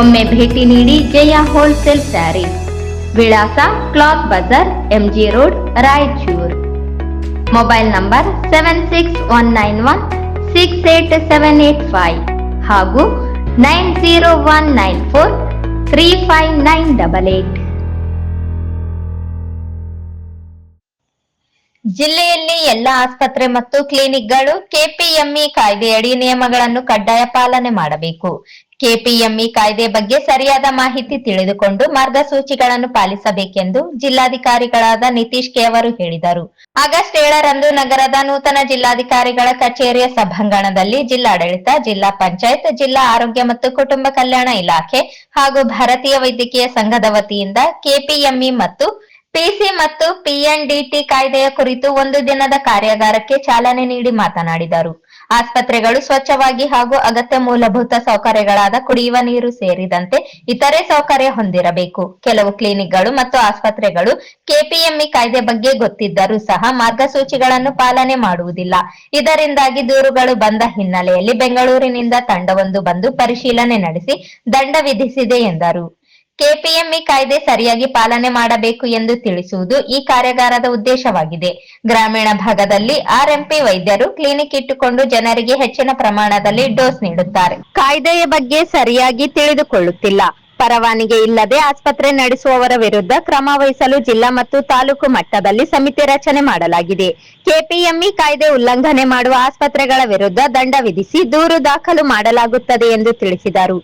ಒಮ್ಮೆ ಭೇಟಿ ನೀಡಿ ಜಯ ಹೋಲ್ಸೇಲ್ ಸ್ಯಾರೀಸ್ ವಿಳಾಸ cloth Bazaar MG road Raichur. Mobile number seven six one nine one six eight seven eight five ಹಾಗೂ nine zero one nine four three five nine double eight ಜಿಲ್ಲೆಯಲ್ಲಿ ಎಲ್ಲ ಆಸ್ಪತ್ರೆ ಮತ್ತು ಕ್ಲಿನಿಕ್ಗಳು KPME ಕಾಯ್ದೆಯಡಿ ನಿಯಮಗಳನ್ನು ಕಡ್ಡಾಯ ಪಾಲನೆ ಮಾಡಬೇಕು. ಕೆಪಿಎಂಇ ಕಾಯ್ದೆ ಬಗ್ಗೆ ಸರಿಯಾದ ಮಾಹಿತಿ ತಿಳಿದುಕೊಂಡು ಮಾರ್ಗಸೂಚಿಗಳನ್ನು ಪಾಲಿಸಬೇಕೆಂದು ಜಿಲ್ಲಾಧಿಕಾರಿಗಳಾದ ನಿತೀಶ್ ಕೆ ಅವರು ಹೇಳಿದರು. ಆಗಸ್ಟ್ ಏಳರಂದು ನಗರದ ನೂತನ ಜಿಲ್ಲಾಧಿಕಾರಿಗಳ ಕಚೇರಿಯ ಸಭಾಂಗಣದಲ್ಲಿ ಜಿಲ್ಲಾಡಳಿತ, ಜಿಲ್ಲಾ ಪಂಚಾಯತ್, ಜಿಲ್ಲಾ ಆರೋಗ್ಯ ಮತ್ತು ಕುಟುಂಬ ಕಲ್ಯಾಣ ಇಲಾಖೆ ಹಾಗೂ ಭಾರತೀಯ ವೈದ್ಯಕೀಯ ಸಂಘದ ವತಿಯಿಂದ ಕೆಪಿಎಂಇ ಮತ್ತು ಪಿಸಿ ಮತ್ತು ಪಿಎನ್ಡಿಟಿ ಕಾಯ್ದೆಯ ಕುರಿತು ಒಂದು ದಿನದ ಕಾರ್ಯಾಗಾರಕ್ಕೆ ಚಾಲನೆ ನೀಡಿ ಮಾತನಾಡಿದರು. ಆಸ್ಪತ್ರೆಗಳು ಸ್ವಚ್ಛವಾಗಿ ಹಾಗೂ ಅಗತ್ಯ ಮೂಲಭೂತ ಸೌಕರ್ಯಗಳಾದ ಕುಡಿಯುವ ನೀರು ಸೇರಿದಂತೆ ಇತರೆ ಸೌಕರ್ಯ ಹೊಂದಿರಬೇಕು. ಕೆಲವು ಕ್ಲಿನಿಕ್ಗಳು ಮತ್ತು ಆಸ್ಪತ್ರೆಗಳು ಕೆಪಿಎಂಇ ಕಾಯ್ದೆ ಬಗ್ಗೆ ಗೊತ್ತಿದ್ದರೂ ಸಹ ಮಾರ್ಗಸೂಚಿಗಳನ್ನು ಪಾಲನೆ ಮಾಡುವುದಿಲ್ಲ. ಇದರಿಂದಾಗಿ ದೂರುಗಳು ಬಂದ ಹಿನ್ನೆಲೆಯಲ್ಲಿ ಬೆಂಗಳೂರಿನಿಂದ ತಂಡವೊಂದು ಬಂದು ಪರಿಶೀಲನೆ ನಡೆಸಿ ದಂಡ ವಿಧಿಸಿದೆ ಎಂದರು. ಕೆಪಿಎಂಇ ಕಾಯ್ದೆ ಸರಿಯಾಗಿ ಪಾಲನೆ ಮಾಡಬೇಕು ಎಂದು ತಿಳಿಸುವುದು ಈ ಕಾರ್ಯಾಗಾರದ ಉದ್ದೇಶವಾಗಿದೆ. ಗ್ರಾಮೀಣ ಭಾಗದಲ್ಲಿ ಆರ್ಎಂಪಿ ವೈದ್ಯರು ಕ್ಲಿನಿಕ್ ಇಟ್ಟುಕೊಂಡು ಜನರಿಗೆ ಹೆಚ್ಚಿನ ಪ್ರಮಾಣದಲ್ಲಿ ಡೋಸ್ ನೀಡುತ್ತಾರೆ. ಕಾಯ್ದೆಯ ಬಗ್ಗೆ ಸರಿಯಾಗಿ ತಿಳಿದುಕೊಳ್ಳುತ್ತಿಲ್ಲ. ಪರವಾನಿಗೆ ಇಲ್ಲದೆ ಆಸ್ಪತ್ರೆ ನಡೆಸುವವರ ವಿರುದ್ಧ ಕ್ರಮ ವಹಿಸಲು ಜಿಲ್ಲಾ ಮತ್ತು ತಾಲೂಕು ಮಟ್ಟದಲ್ಲಿ ಸಮಿತಿ ರಚನೆ ಮಾಡಲಾಗಿದೆ. ಕೆಪಿಎಂಇ ಕಾಯ್ದೆ ಉಲ್ಲಂಘನೆ ಮಾಡುವ ಆಸ್ಪತ್ರೆಗಳ ವಿರುದ್ಧ ದಂಡ ವಿಧಿಸಿ ದೂರು ದಾಖಲು ಮಾಡಲಾಗುತ್ತದೆ ಎಂದು ತಿಳಿಸಿದರು.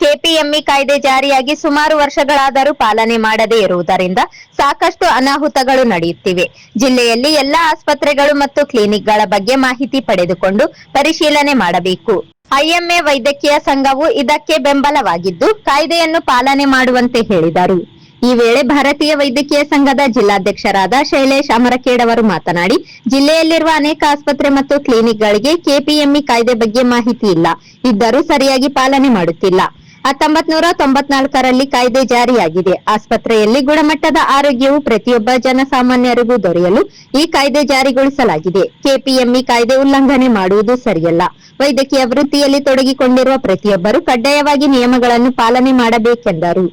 ಕೆಪಿಎಂಇ ಕಾಯ್ದೆ ಜಾರಿಯಾಗಿ ಸುಮಾರು ವರ್ಷಗಳಾದರೂ ಪಾಲನೆ ಮಾಡದೇ ಇರುವುದರಿಂದ ಸಾಕಷ್ಟು ಅನಾಹುತಗಳು ನಡೆಯುತ್ತಿವೆ. ಜಿಲ್ಲೆಯಲ್ಲಿ ಎಲ್ಲಾ ಆಸ್ಪತ್ರೆಗಳು ಮತ್ತು ಕ್ಲಿನಿಕ್ಗಳ ಬಗ್ಗೆ ಮಾಹಿತಿ ಪಡೆದುಕೊಂಡು ಪರಿಶೀಲನೆ ಮಾಡಬೇಕು. ಐಎಂಎ ವೈದ್ಯಕೀಯ ಸಂಘವು ಇದಕ್ಕೆ ಬೆಂಬಲವಾಗಿದ್ದು ಕಾಯ್ದೆಯನ್ನು ಪಾಲನೆ ಮಾಡುವಂತೆ ಹೇಳಿದರು. ಈ ವೇಳೆ ಭಾರತೀಯ ವೈದ್ಯಕೀಯ ಸಂಘದ ಜಿಲ್ಲಾಧ್ಯಕ್ಷರಾದ ಶೈಲೇಶ್ ಅಮರಕೇಡ್ ಅವರು ಮಾತನಾಡಿ, ಜಿಲ್ಲೆಯಲ್ಲಿರುವ ಅನೇಕ ಆಸ್ಪತ್ರೆ ಮತ್ತು ಕ್ಲಿನಿಕ್ಗಳಿಗೆ ಕೆಪಿಎಂಇ ಕಾಯ್ದೆ ಬಗ್ಗೆ ಮಾಹಿತಿ ಇಲ್ಲ. ಇದ್ದರೂ ಸರಿಯಾಗಿ ಪಾಲನೆ ಮಾಡುತ್ತಿಲ್ಲ. ಹತ್ತೊಂಬತ್ ನೂರ ತೊಂಬತ್ನಾಲ್ಕರಲ್ಲಿ ಕಾಯ್ದೆ ಜಾರಿಯಾಗಿದೆ. ಆಸ್ಪತ್ರೆಯಲ್ಲಿ ಗುಣಮಟ್ಟದ ಆರೋಗ್ಯವು ಪ್ರತಿಯೊಬ್ಬ ಜನಸಾಮಾನ್ಯರಿಗೂ ದೊರೆಯಲು ಈ ಕಾಯ್ದೆ ಜಾರಿಗೊಳಿಸಲಾಗಿದೆ. ಕೆಪಿಎಂಇ ಕಾಯ್ದೆ ಉಲ್ಲಂಘನೆ ಮಾಡುವುದು ಸರಿಯಲ್ಲ. ವೈದ್ಯಕೀಯ ವೃತ್ತಿಯಲ್ಲಿ ತೊಡಗಿಕೊಂಡಿರುವ ಪ್ರತಿಯೊಬ್ಬರು ಕಡ್ಡಾಯವಾಗಿ ನಿಯಮಗಳನ್ನು ಪಾಲನೆ ಮಾಡಬೇಕೆಂದರು.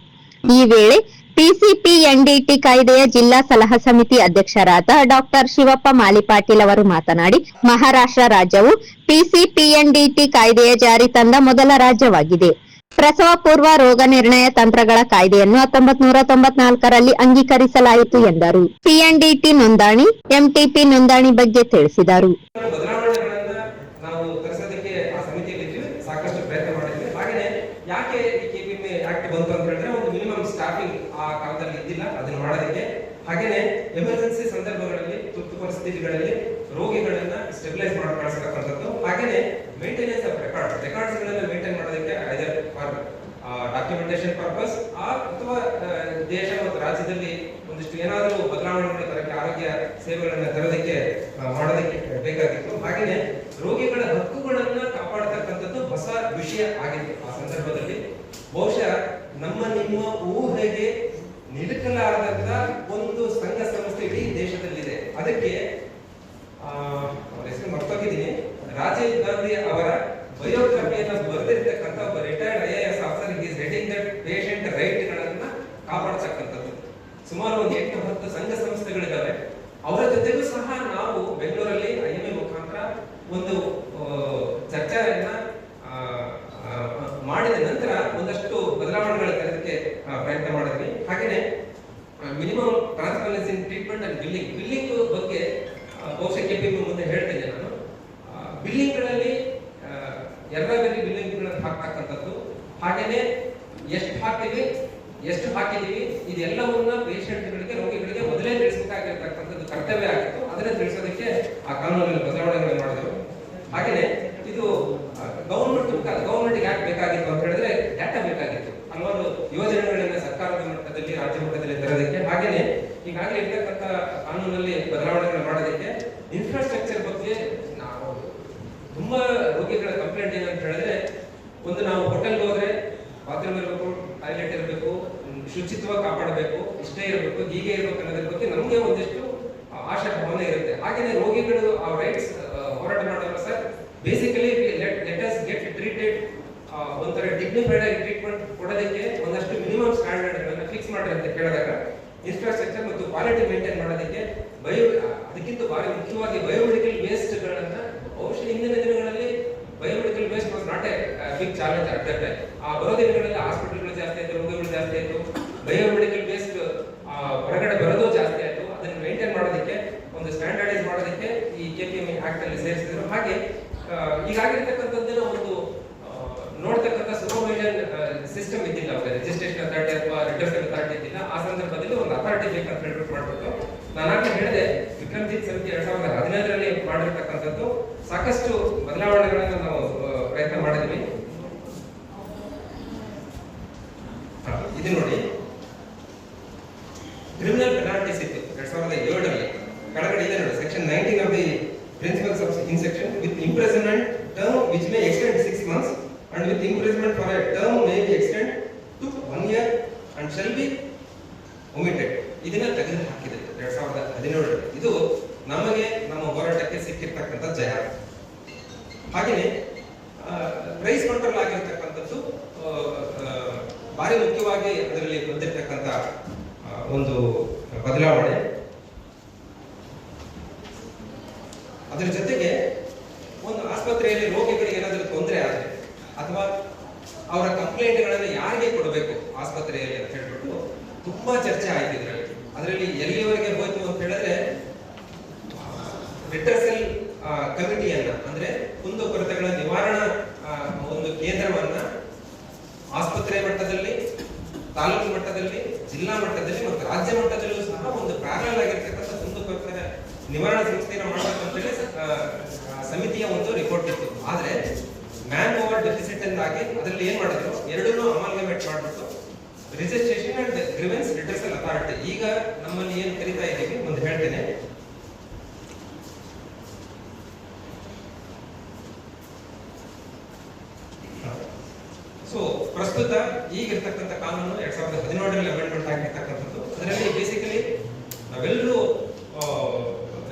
ಈ ವೇಳೆ ಪಿಸಿಪಿಎನ್ಡಿಟಿ ಕಾಯ್ದೆಯ ಜಿಲ್ಲಾ ಸಲಹಾ ಸಮಿತಿ ಅಧ್ಯಕ್ಷರಾದ ಡಾಕ್ಟರ್ ಶಿವಪ್ಪ ಮಾಲಿಪಾಟೀಲ್ ಅವರು ಮಾತನಾಡಿ, ಮಹಾರಾಷ್ಟ್ರ ರಾಜ್ಯವು ಪಿಸಿಪಿಎನ್ಡಿಟಿ ಕಾಯ್ದೆಯ ಜಾರಿ ತಂದ ಮೊದಲ ರಾಜ್ಯವಾಗಿದೆ. ಪ್ರಸವ ಪೂರ್ವ ರೋಗ ನಿರ್ಣಯ ತಂತ್ರಗಳ ಕಾಯ್ದೆಯನ್ನು ಹತ್ತೊಂಬತ್ ನೂರ ತೊಂಬತ್ನಾಲ್ಕರಲ್ಲಿ ಅಂಗೀಕರಿಸಲಾಯಿತು ಎಂದರು. ಪಿಎನ್ಡಿಟಿ ನೋಂದಣಿ, ಎಂಟಿಪಿ ನೋಂದಣಿ ಬಗ್ಗೆ ತಿಳಿಸಿದರು. ಎಮರ್ಜೆನ್ಸಿ ಸಂದರ್ಭಗಳಲ್ಲಿ ತುರ್ತು ಪರಿಸ್ಥಿತಿಗಳಲ್ಲಿ ರೋಗಿಗಳನ್ನ ಸ್ಟೆಬಿಲೈಸ್ ಮಾಡಿ ಕಳಿಸ್ತಕ್ಕಂಥದ್ದು ಡಾಕ್ಯುಮೆಂಟೇಶನ್ ಪರ್ಪಸ್ ಅಥವಾ ಆ, ದೇಶ ಮತ್ತು ರಾಜ್ಯದಲ್ಲಿ ಒಂದಿಷ್ಟು ಏನಾದರೂ ಬದಲಾವಣೆಗಳು ತರಕ್ಕೆ ಆರೋಗ್ಯ ಸೇವೆಗಳನ್ನ ತರೋದಕ್ಕೆ ಮಾಡೋದಕ್ಕೆ ಬೇಕಾಗಿತ್ತು. ಹಾಗೆಯೇ ರೋಗಿಗಳ ಹಕ್ಕುಗಳನ್ನ ಕಾಪಾಡತಕ್ಕಂಥದ್ದು ಹೊಸ ವಿಷಯ ಆಗಿತ್ತು ಆ ಸಂದರ್ಭದಲ್ಲಿ. ಬಹುಶಃ ನಮ್ಮ ನಿಮ್ಮ ಊಹೆಗೆ ನಿಲುಕಲಾರದಂತ ಒಂದು ಸಂಘ ಸಂಸ್ಥೆ ಇಡೀ ದೇಶದಲ್ಲಿದೆ. ಅದಕ್ಕೆ ಆ, ಅವ್ರ ಹೆಸರು ಮರ್ತೋಗಿದ್ದೀನಿ ರಾಜೀವ್ ಗಾಂಧಿ ಅವರ ಬಯೋಗ್ರಫಿಯನ್ನ ಬರೆದಿರ್ತಕ್ಕಂಥ ಒಬ್ಬ retired I A S officer is heading that patient right ಗಳನ್ನ ಕಾಪಾಡ್ತಕ್ಕಂಥದ್ದು ಸುಮಾರು ಒಂದು ಎಂಟು ಹತ್ತು ಸಂಘ ಸಂಸ್ಥೆಗಳಿದ್ದಾವೆ ಅವರ ಜೊತೆಗೂ ಸಹ ನಾವು ಬೆಂಗಳೂರಲ್ಲಿ ಐ ಎಂ ಎ ಮುಖಾಂತರ ಒಂದು ಆ, ಚರ್ಚೆಯನ್ನ ಆ, ಆ, ಮಾಡಿದ ನಂತರ ಒಂದಷ್ಟು ಬದಲಾವಣೆಗಳ ತರೋದಕ್ಕೆ ಆ, ಪ್ರಯತ್ನ ಮಾಡಿದ್ವಿ ಹಾಗೆಯೇ minimum transparency in treatment and billing billing ಬಗ್ಗೆ ಆ, ಬಹುಶಃ ಕೆಪಿ ಮುಂದೆ ಹೇಳ್ತೇನೆ ನಾನು ಬಿಲ್ಲಿಂಗ್ಗಳಲ್ಲಿ ಎರಡರಲ್ಲಿ ಬಿಲ್ಲಿಂಗ್ಗಳನ್ನು ಹಾಕ್ತಕ್ಕಂಥದ್ದು ಹಾಗೇನೆ ಎಷ್ಟು ಹಾಕ್ತೀವಿ ಎಷ್ಟು ಹಾಕಿದೀವಿ, ಇದೆಲ್ಲವನ್ನ ಪೇಷಂಟ್ಗಳಿಗೆ ರೋಗಿಗಳಿಗೆ ಮೊದಲೇ ತಿಳಿಸಬೇಕಾಗಿರ್ತಕ್ಕಂಥದ್ದು ಕರ್ತವ್ಯ ಆಗಿತ್ತು. ಅದನ್ನ ತಿಳಿಸೋದಕ್ಕೆ ಆ ಕಾನೂನಲ್ಲಿ ಬದಲಾವಣೆಗಳನ್ನು ಮಾಡಿದ್ರು. ಹಾಗೇನೆ ಇದು ಗೌರ್ಮೆಂಟ್ ಗೌರ್ಮೆಂಟ್ ಯಾಕೆ ಬೇಕಾಗಿತ್ತು ಅಂತ ಹೇಳಿದ್ರೆ ಡಾಟಾ ಬೇಕಾಗಿತ್ತು ಹಲವಾರು ಯೋಜನೆಗಳನ್ನ ಸರ್ಕಾರದ ಮಟ್ಟದಲ್ಲಿ ರಾಜ್ಯ ಮಟ್ಟದಲ್ಲಿ ತರೋದಕ್ಕೆ ಹಾಗೇನೆ ಈಗಾಗಲೇ ಇರ್ತಕ್ಕಂಥ ಕಾನೂನಲ್ಲಿ ಬದಲಾವಣೆಗಳು ಮಾಡೋದಕ್ಕೆ ಇನ್ಫ್ರಾಸ್ಟ್ರಕ್ಚರ್ ಬಗ್ಗೆ ನಾವು ತುಂಬಾ ರೋಗಿಗಳ ಕಂಪ್ಲೇಂಟ್ ಏನಂತ ಹೇಳಿದ್ರೆ ಒಂದು ನಾವು ಹೋಟೆಲ್ಗೆ ಹೋದ್ರೆ ಬಾತ್ರೂಮ್ ಇರಬೇಕು ಟಾಯ್ಲೆಟ್ ಇರಬೇಕು ಶುಚಿತ್ವ ಕಾಪಾಡಬೇಕು, ಇಷ್ಟೇ ಇರಬೇಕು, ಹೀಗೆ ಇರಬೇಕು ಅನ್ನೋದ್ರ ಬಗ್ಗೆ ನಮಗೆ ಒಂದಿಷ್ಟು ಆಶಾ ಭಾವನೆ ಇರುತ್ತೆ. ಹಾಗೆಯೇ ರೋಗಿಗಳು, ಆ ರೈಟ್ಸ್ ಹೋರಾಟ ಮಾಡೋರು sir basically let us get treated ಒಂಥರ ಡಿಗ್ನಿಫೈಡ್ ಆಗಿ ಟ್ರೀಟ್ಮೆಂಟ್ ಕೊಡೋದಕ್ಕೆ ಒಂದಷ್ಟು ಮಿನಿಮಮ್ ಸ್ಟ್ಯಾಂಡರ್ಡ್ ಗಳನ್ನ ಫಿಕ್ಸ್ ಮಾಡಿ ಅಂತ ಕೇಳಿದಾಗ ಇನ್ಫ್ರಾಸ್ಟ್ರಕ್ಚರ್ ಮತ್ತು ಕ್ವಾಲಿಟಿ ಮೇಂಟೈನ್ ಮಾಡೋದಕ್ಕೆ ಬಯೋ ಅದಕ್ಕಿಂತ ಭಾರಿ ಮುಖ್ಯವಾಗಿ ಬಯೋಮೆಡಿಕಲ್ ವೇಸ್ಟ್ ಗಳನ್ನ ಬಹುಶಃ ಹಿಂದಿನ ದಿನಗಳಲ್ಲಿ biomedical waste was not a big challenge ಆಗ್ತಾ ಆ ಬರೋ ದಿನಗಳಲ್ಲಿ ಹಾಸ್ಪಿಟಲ್ಗಳು ಜಾಸ್ತಿ ಆಯ್ತು, ರೋಗಗಳು ಜಾಸ್ತಿ ಆಯ್ತು ಬಯೋಮೆಡಿಕಲ್ ಬೇಸ್ಡ್ ಹೊರಗಡೆ ಬರೋದು ಜಾಸ್ತಿ ಆಯ್ತು. ಅದನ್ನ ಮೇಂಟೈನ್ ಮಾಡೋದಕ್ಕೆ, ಒಂದು ಸ್ಟ್ಯಾಂಡರ್ಡೈಸ್ ಮಾಡೋದಕ್ಕೆ ಈ ಕೆಪಿಎಂ ಆಕ್ಟ್ ಅಲ್ಲಿ ಸೇರಿಸಿದ್ರು. ಹಾಗೆ ಈಗಾಗಿರ್ತಕ್ಕಂಥದ್ದನ್ನ ಒಂದು ನೋಡ್ತಕ್ಕಂಥ ಸೂಪರ್ವಿಷನ್ ಸಿಸ್ಟಮ್ ಇದ್ದಿಲ್ಲ ಅವ್ರಿಗೆ. ರಿಜಿಸ್ಟ್ರೇಷನ್ ಅಥಾರಿಟಿ ಅಥವಾ ರಿಟರ್ನ್ ಅಥಾರಿಟಿ ಇದ್ದಿಲ್ಲ. ಆ ಸಂದರ್ಭದಲ್ಲಿ ಒಂದು ಅಥಾರಿಟಿ ಬೇಕಂತ ಹೇಳ್ಬಿಟ್ಟು ಮಾಡ್ಬಿಟ್ಟು ನಾನಾಗ್ಲೇ ಹೇಳಿದೆ, ವಿಕ್ರಮ್ಜಿತ್ ಸಮಿತಿ ಎರಡ್ ಸಾವಿರದ ಹದಿನೈದರಲ್ಲಿ ಮಾಡಿರ್ತಕ್ಕಂಥದ್ದು ಸಾಕಷ್ಟು ಬದಲಾವಣೆಗಳನ್ನು ನಾವು ಪ್ರಯತ್ನ ಮಾಡಿದ್ವಿ. ಅಂಡ್ ಶೆಲ್ ಬಿ ಒಮಿಟೆಡ್ ಇದನ್ನ ತೆಗೆದು ಹಾಕಿದೆ. ಎರಡ್ ಸಾವಿರದ ಹದಿನೇಳರಲ್ಲಿ. ಇದು ನಮಗೆ ನಮ್ಮ ಹೋರಾಟಕ್ಕೆ ಸಿಕ್ಕಿರ್ತಕ್ಕಂಥ ಜಯ. ಹಾಗೆಯೇ ಪ್ರೈಸ್ ಕಂಟ್ರೋಲ್ ಆಗಿರ್ತಕ್ಕಂಥದ್ದು ಭಾರಿ ಮುಖ್ಯವಾಗಿ ಅದರಲ್ಲಿ ಬಂದಿರತಕ್ಕಂಥ ಒಂದು ಬದಲಾವಣೆ. ಅದರ ಜೊತೆಗೆ ಒಂದು ಆಸ್ಪತ್ರೆಯಲ್ಲಿ ರೋಗಿಗಳಿಗೆ ಏನಾದರೂ ತೊಂದರೆ ಆದರೆ ಅಥವಾ ಅವರ ಕಂಪ್ಲೇಂಟ್ಗಳನ್ನು ಯಾರಿಗೆ ಕೊಡಬೇಕು ಆಸ್ಪತ್ರೆಯಲ್ಲಿ ಅಂತ ಹೇಳ್ಬಿಟ್ಟು ತುಂಬಾ ಚರ್ಚೆ ಆಯ್ತು ಇದರಲ್ಲಿ. ಅದರಲ್ಲಿ ಎಲ್ಲಿವರೆಗೆ ಹೋಯ್ತು ಅಂತ ಹೇಳಿದ್ರೆ ರಿಟರ್ಸೆಲ್ ಕಮಿಟಿಯನ್ನ, ಅಂದ್ರೆ ಕುಂದು ಕೊರತೆಗಳ ನಿವಾರಣಾ ಒಂದು ಕೇಂದ್ರವನ್ನ ಆಸ್ಪತ್ರೆ ಮಟ್ಟದಲ್ಲಿ, ತಾಲೂಕು ಮಟ್ಟದಲ್ಲಿ, ಜಿಲ್ಲಾ ಮಟ್ಟದಲ್ಲಿ ಮತ್ತು ರಾಜ್ಯ ಮಟ್ಟದಲ್ಲೂ ಸಹ ಒಂದು ಪ್ಯಾರಲ್ ಆಗಿರ್ತಕ್ಕಂಥ ಕುಂದು ಕೊರತೆ ನಿವಾರಣಾ ಸಂಸ್ಥೆಯನ್ನು ಹೇಳಿ ಸಮಿತಿಯ ಒಂದು ರಿಪೋರ್ಟ್ ಇತ್ತು. ಆದ್ರೆ, ಮ್ಯಾನ್ ಓವರ್ ಡೆಫಿಸಿಟ್ ಎಂದಾಗಿ ಅದರಲ್ಲಿ ಏನ್ ಮಾಡಿದ್ರು? ಎರಡನ್ನೂ ಅಮಾಲ್ಗಮೇಟ್ ಮಾಡಿಬಿಟ್ಟು registration and grievance redressal authority ಈಗ ನಮ್ಮಲ್ಲಿ ಏನು ಕರಿತಾ ಇದ್ದೀವಿ? ಒಂದು ಹೇಳ್ತೇನೆ. ಸೊ ಪ್ರಸ್ತುತ ಈಗಿರ್ತಕ್ಕಂಥ ಕಾನೂನು ಎರಡ್ ಸಾವಿರದ ಹದಿನೇಳರಲ್ಲಿ ಅಮೆಂಡ್ಮೆಂಟ್ ಆಗಿರ್ತಕ್ಕಂಥದ್ದು. ಅದರಲ್ಲಿ ಬೇಸಿಕಲಿ ನಾವೆಲ್ಲರೂ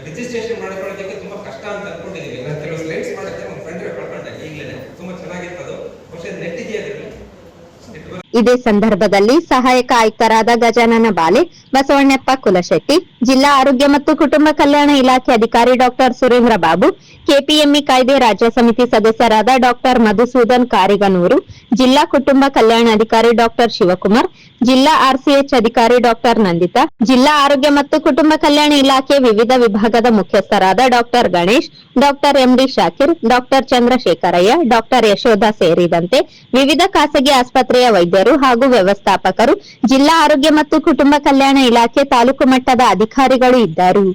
ರಿಜಿಸ್ಟ್ರೇಷನ್ ಮಾಡ್ಕೊಳ್ಳೋದಕ್ಕೆ ತುಂಬಾ ಕಷ್ಟ ಅಂತ ಅನ್ಕೊಂಡಿದೀವಿ. ನಾನು ಕೆಲವು ಸ್ಲೈಡ್ಸ್ ಮಾಡಿದ್ರೆ ನಮ್ಮ ಫ್ರೆಂಡ್ ಕಳ್ಕೊಂಡೆ ಈಗಲೇ. ತುಂಬಾ ಚೆನ್ನಾಗಿರ್ತದೆ. ಬಹುಶಃ ನೆಟ್ ಇದೆಯಾ ಅದರಲ್ಲಿ ನೆಟ್ ಇದೇ ಸಂದರ್ಭದಲ್ಲಿ ಸಹಾಯಕ ಆಯುಕ್ತರಾದ ಗಜಾನನ ಬಾಲೆ, ಬಸವಣ್ಣಪ್ಪ ಕುಲಶೆಟ್ಟಿ, ಜಿಲ್ಲಾ ಆರೋಗ್ಯ ಮತ್ತು ಕುಟುಂಬ ಕಲ್ಯಾಣ ಇಲಾಖೆ ಅಧಿಕಾರಿ ಡಾಕ್ಟರ್ ಸುರೇಂದ್ರ ಬಾಬು ಕೆಪಿಎಂಇ ಕಾಯ್ದೆ ರಾಜ್ಯ ಸಮಿತಿ ಸದಸ್ಯರಾದ ಡಾಕ್ಟರ್ ಮಧುಸೂದನ್ ಕಾರಿಗನೂರು, ಜಿಲ್ಲಾ ಕುಟುಂಬ ಕಲ್ಯಾಣ ಅಧಿಕಾರಿ ಡಾಕ್ಟರ್ ಶಿವಕುಮಾರ್ ಜಿಲ್ಲಾ ಆರ್ಸಿಎಚ್ ಅಧಿಕಾರಿ ಡಾಕ್ಟರ್ ನಂದಿತಾ, ಜಿಲ್ಲಾ ಆರೋಗ್ಯ ಮತ್ತು ಕುಟುಂಬ ಕಲ್ಯಾಣ ಇಲಾಖೆ ವಿವಿಧ ವಿಭಾಗದ ಮುಖ್ಯಸ್ಥರಾದ doctor Ganesh, doctor MD Shakir, doctor Chandrashekharaiah, doctor Yashoda ಸೇರಿದಂತೆ ವಿವಿಧ ಖಾಸಗಿ ಆಸ್ಪತ್ರೆಯ ವೈದ್ಯರು ಹಾಗೂ ವ್ಯವಸ್ಥಾಪಕರು, ಜಿಲ್ಲಾ ಆರೋಗ್ಯ ಮತ್ತು ಕುಟುಂಬ ಕಲ್ಯಾಣ ಇಲಾಖೆ ತಾಲೂಕು ಮಟ್ಟದ ಅಧಿಕಾರಿಗಳು ಇದ್ದರು.